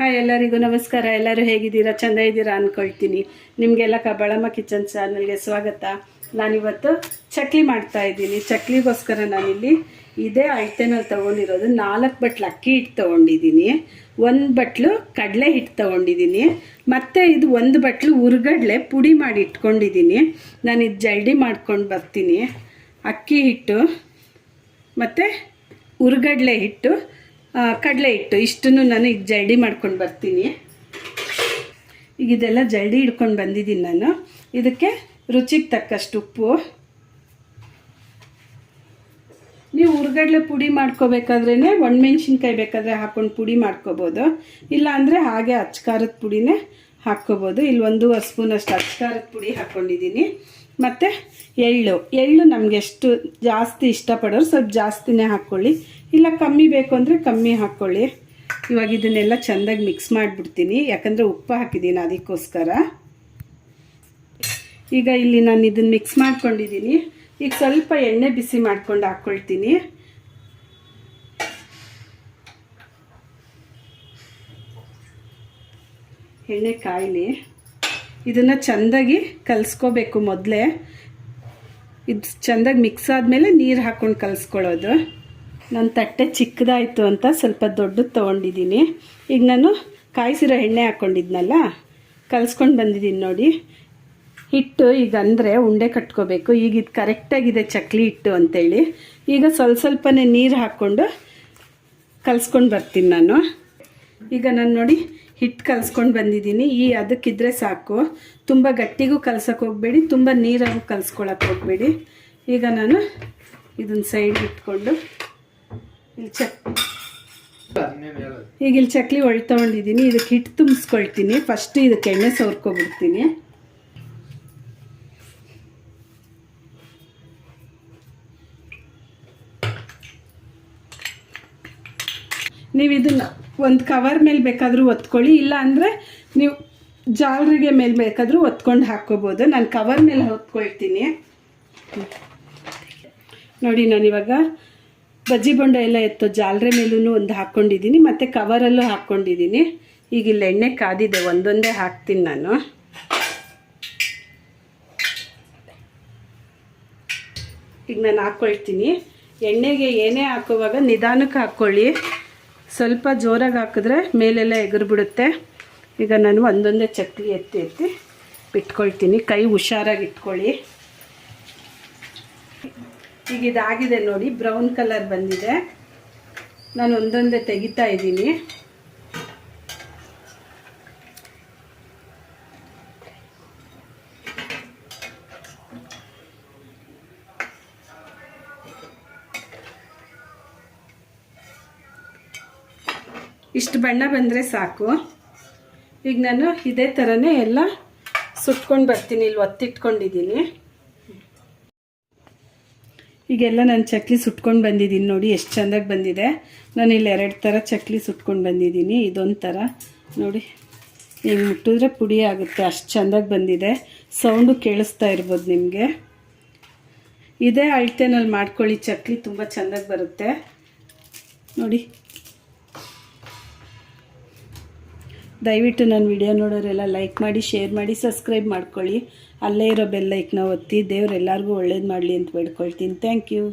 Hi ಎಲ್ಲರಿಗೂ ನಮಸ್ಕಾರ. ಎಲ್ಲರೂ ಹೇಗಿದ್ದೀರಾ? ಚೆಂದ ಇದ್ದೀರಾ ಅಂದ್ಕೊಳ್ತೀನಿ ನಿಮಗೆಲ್ಲ ಕಬಳಮ್ಮ ಕಿಚನ್ ಚಾನಲ್ಗೆ ಸ್ವಾಗತ. ನಾನಿವತ್ತು ಚಕ್ಲಿ ಮಾಡ್ತಾ ಇದ್ದೀನಿ. ಚಕ್ಲಿಗೋಸ್ಕರ ನಾನಿಲ್ಲಿ ಇದೇ ಅಳತೆನಲ್ಲಿ ತೊಗೊಂಡಿರೋದು ನಾಲ್ಕು ಬಟ್ಲು ಅಕ್ಕಿ ಹಿಟ್ಟು ತೊಗೊಂಡಿದ್ದೀನಿ. ಒಂದು ಬಟ್ಲು ಕಡಲೆ ಹಿಟ್ಟು ತೊಗೊಂಡಿದ್ದೀನಿ. ಮತ್ತು ಇದು ಒಂದು ಬಟ್ಲು ಉರ್ಗಡ್ಲೆ ಪುಡಿ ಮಾಡಿ ಇಟ್ಕೊಂಡಿದ್ದೀನಿ. ನಾನು ಇದು ಜಲ್ಡಿ ಮಾಡ್ಕೊಂಡು ಬರ್ತೀನಿ. ಅಕ್ಕಿ ಹಿಟ್ಟು, ಮತ್ತು ಉರ್ಗಡ್ಲೆ ಹಿಟ್ಟು ಕಡಲೆ ಹಿಟ್ಟು, ಇಷ್ಟನ್ನು ನಾನು ಈಗ ಜಲ್ಡಿ ಮಾಡ್ಕೊಂಡು ಬರ್ತೀನಿ. ಈಗ ಇದೆಲ್ಲ ಜಲ್ಡಿ ಹಿಡ್ಕೊಂಡು ಬಂದಿದ್ದೀನಿ ನಾನು. ಇದಕ್ಕೆ ರುಚಿಗೆ ತಕ್ಕಷ್ಟು ಉಪ್ಪು. ನೀವು ಹುರ್ಗಡ್ಲೆ ಪುಡಿ ಮಾಡ್ಕೋಬೇಕಾದ್ರೇ ಒಣಮೆಣ್ಸಿನ್ಕಾಯಿ ಬೇಕಾದರೆ ಹಾಕ್ಕೊಂಡು ಪುಡಿ ಮಾಡ್ಕೋಬೋದು. ಇಲ್ಲ ಅಂದರೆ ಹಾಗೆ ಅಚ್ಕಾರದ ಪುಡಿನೇ ಹಾಕ್ಕೋಬೋದು. ಇಲ್ಲಿ ಒಂದೂವರೆ ಸ್ಪೂನಷ್ಟು ಅಚ್ಕಾರದ ಪುಡಿ ಹಾಕ್ಕೊಂಡಿದ್ದೀನಿ ಮತ್ತು ಎಳ್ಳು. ಎಳ್ಳು ನಮಗೆ ಎಷ್ಟು ಜಾಸ್ತಿ ಇಷ್ಟಪಡೋರು ಸ್ವಲ್ಪ ಜಾಸ್ತಿನೇ ಹಾಕ್ಕೊಳ್ಳಿ ಇಲ್ಲ ಕಮ್ಮಿ ಬೇಕು ಅಂದರೆ ಕಮ್ಮಿ ಹಾಕ್ಕೊಳ್ಳಿ ಇವಾಗ ಇದನ್ನೆಲ್ಲ ಚೆಂದಾಗಿ ಮಿಕ್ಸ್ ಮಾಡಿಬಿಡ್ತೀನಿ. ಯಾಕಂದರೆ ಉಪ್ಪು ಹಾಕಿದ್ದೀನಿ ಅದಕ್ಕೋಸ್ಕರ. ಈಗ ಇಲ್ಲಿ ನಾನು ಇದನ್ನು ಮಿಕ್ಸ್ ಮಾಡ್ಕೊಂಡಿದ್ದೀನಿ. ಈಗ ಸ್ವಲ್ಪ ಎಣ್ಣೆ ಬಿಸಿ ಮಾಡ್ಕೊಂಡು ಹಾಕ್ಕೊಳ್ತೀನಿ ಎಣ್ಣೆ ಕಾಯಿಲಿ. ಇದನ್ನು ಚೆಂದಾಗಿ ಕಲಿಸ್ಕೋಬೇಕು ಮೊದಲೇ. ಇದು ಚೆಂದಾಗಿ ಮಿಕ್ಸ್ ಆದಮೇಲೆ ನೀರು ಹಾಕ್ಕೊಂಡು ಕಲಿಸ್ಕೊಳ್ಳೋದು ನನ್ನ ತಟ್ಟೆ ಚಿಕ್ಕದಾಯಿತು ಅಂತ ಸ್ವಲ್ಪ ದೊಡ್ಡದು ತೊಗೊಂಡಿದ್ದೀನಿ ಈಗ ನಾನು ಕಾಯಿಸಿರೋ ಎಣ್ಣೆ ಹಾಕ್ಕೊಂಡಿದ್ನಲ್ಲ ಕಲಿಸ್ಕೊಂಡು ಬಂದಿದ್ದೀನಿ ನೋಡಿ. ಹಿಟ್ಟು ಈಗ ಅಂದರೆ ಉಂಡೆ ಕಟ್ಕೋಬೇಕು. ಈಗ ಇದು ಕರೆಕ್ಟಾಗಿದೆ ಚಕ್ಲಿ ಹಿಟ್ಟು ಅಂತೇಳಿ. ಈಗ ಸ್ವಲ್ಪ ಸ್ವಲ್ಪನೇ ನೀರು ಹಾಕ್ಕೊಂಡು ಕಲಿಸ್ಕೊಂಡು ಬರ್ತೀನಿ ನಾನು. ಈಗ ನಾನು ನೋಡಿ ಹಿಟ್ಟು ಕಲಿಸ್ಕೊಂಡು ಬಂದಿದ್ದೀನಿ. ಈ ಅದಕ್ಕಿದ್ರೆ ಸಾಕು. ತುಂಬ ಗಟ್ಟಿಗೂ ಕಲ್ಸೋಕೆ ಹೋಗಬೇಡಿ, ತುಂಬ ನೀರಾಗೂ ಕಲಿಸ್ಕೊಳಕ್ಕೆ ಹೋಗಬೇಡಿ. ಈಗ ನಾನು ಇದನ್ನು ಸೈಡ್ ಇಟ್ಕೊಂಡು ಇಲ್ಲಿ ಚಕ್ ಈಗ ಇಲ್ಲಿ ಚಕ್ಲಿ ಒಳ್ ತೊಗೊಂಡಿದ್ದೀನಿ ಇದಕ್ಕೆ ಹಿಟ್ಟು ತುಂಬಿಸ್ಕೊಳ್ತೀನಿ. ಫಸ್ಟ್ ಇದಕ್ಕೆ ಎಣ್ಣೆ ಸವರ್ಕೊಬಿಡ್ತೀನಿ ನೀವು ಇದನ್ನ ಒಂದು ಕವರ್ ಮೇಲೆ ಬೇಕಾದರೂ ಒತ್ಕೊಳ್ಳಿ, ಇಲ್ಲ ಅಂದರೆ ನೀವು ಜಾಲರಿಗೆ ಮೇಲೆ ಬೇಕಾದರೂ ಒತ್ಕೊಂಡು ಹಾಕ್ಕೋಬೋದು. ನಾನು ಕವರ್ ಮೇಲೆ ಹೊತ್ಕೊಳ್ತೀನಿ. ನೋಡಿ, ನಾನು ಇವಾಗ ಬಜ್ಜಿ ಬೊಂಡ ಎಲ್ಲ ಎತ್ತೋ ಜಾಲರಿ ಮೇಲೂ ಒಂದು ಹಾಕ್ಕೊಂಡಿದ್ದೀನಿ ಮತ್ತು ಕವರಲ್ಲೂ ಹಾಕ್ಕೊಂಡಿದ್ದೀನಿ ಈಗ ಇಲ್ಲಿ ಎಣ್ಣೆ ಕಾದಿದೆ, ಒಂದೊಂದೇ ಹಾಕ್ತೀನಿ ನಾನು. ಈಗ ನಾನು ಹಾಕ್ಕೊಳ್ತೀನಿ. ಎಣ್ಣೆಗೆ ಏನೇ ಹಾಕುವಾಗ ನಿಧಾನಕ್ಕೆ ಹಾಕ್ಕೊಳ್ಳಿ. ಸ್ವಲ್ಪ ಜೋರಾಗಿ ಹಾಕಿದ್ರೆ ಮೇಲೆಲ್ಲ ಎಗರ್ಬಿಡುತ್ತೆ. ಈಗ ನಾನು ಒಂದೊಂದೇ ಚಕ್ಲಿ ಎತ್ತಿ ಎತ್ತಿ ಬಿಟ್ಕೊಳ್ತೀನಿ ಕೈ ಹುಷಾರಾಗಿ ಇಟ್ಕೊಳ್ಳಿ. ಈಗ ಇದಾಗಿದೆ ನೋಡಿ, ಬ್ರೌನ್ ಕಲರ್ ಬಂದಿದೆ. ನಾನು ಒಂದೊಂದೇ ತೆಗಿತಾ ಇದ್ದೀನಿ. ಇಷ್ಟು ಬಣ್ಣ ಬಂದರೆ ಸಾಕು. ಈಗ ನಾನು ಇದೇ ಥರನೇ ಎಲ್ಲ ಸುಟ್ಕೊಂಡು ಬರ್ತೀನಿ, ಇಲ್ಲಿ ಒತ್ತಿಟ್ಕೊಂಡಿದ್ದೀನಿ. ಈಗೆಲ್ಲ ನಾನು ಚಕ್ಲಿ ಸುಟ್ಕೊಂಡು ಬಂದಿದ್ದೀನಿ ನೋಡಿ, ಎಷ್ಟು ಚೆಂದಾಗಿ ಬಂದಿದೆ. ನಾನು ಇಲ್ಲಿ ಎರಡು ಥರ ಚಕ್ಲಿ ಸುಟ್ಕೊಂಡು ಬಂದಿದ್ದೀನಿ, ಇದೊಂದು ಥರ ನೋಡಿ ಹಿಂಗೆ ಮುಟ್ಟಿದ್ರೆ ಪುಡಿ ಆಗುತ್ತೆ, ಅಷ್ಟು ಚೆಂದಾಗಿ ಬಂದಿದೆ. ಸೌಂಡು ಕೇಳಿಸ್ತಾ ಇರ್ಬೋದು ನಿಮಗೆ. ಇದೇ ಅಳತೆನಲ್ಲಿ ಮಾಡ್ಕೊಳ್ಳಿ, ಚಕ್ಲಿ ತುಂಬ ಚೆಂದಾಗಿ ಬರುತ್ತೆ. ನೋಡಿ ದಯವಿಟ್ಟು ನನ್ನ ವಿಡಿಯೋ ನೋಡೋರೆಲ್ಲ ಲೈಕ್ ಮಾಡಿ, ಶೇರ್ ಮಾಡಿ, ಸಬ್ಸ್ಕ್ರೈಬ್ ಮಾಡ್ಕೊಳ್ಳಿ. ಅಲ್ಲೇ ಇರೋ ಬೆಲ್ಲೈಕ್ನ ಒತ್ತಿ ದೇವ್ರು ಎಲ್ಲರಿಗೂ ಒಳ್ಳೇದು ಮಾಡಲಿ ಅಂತ ಬೇಡ್ಕೊಳ್ತೀನಿ. Thank you.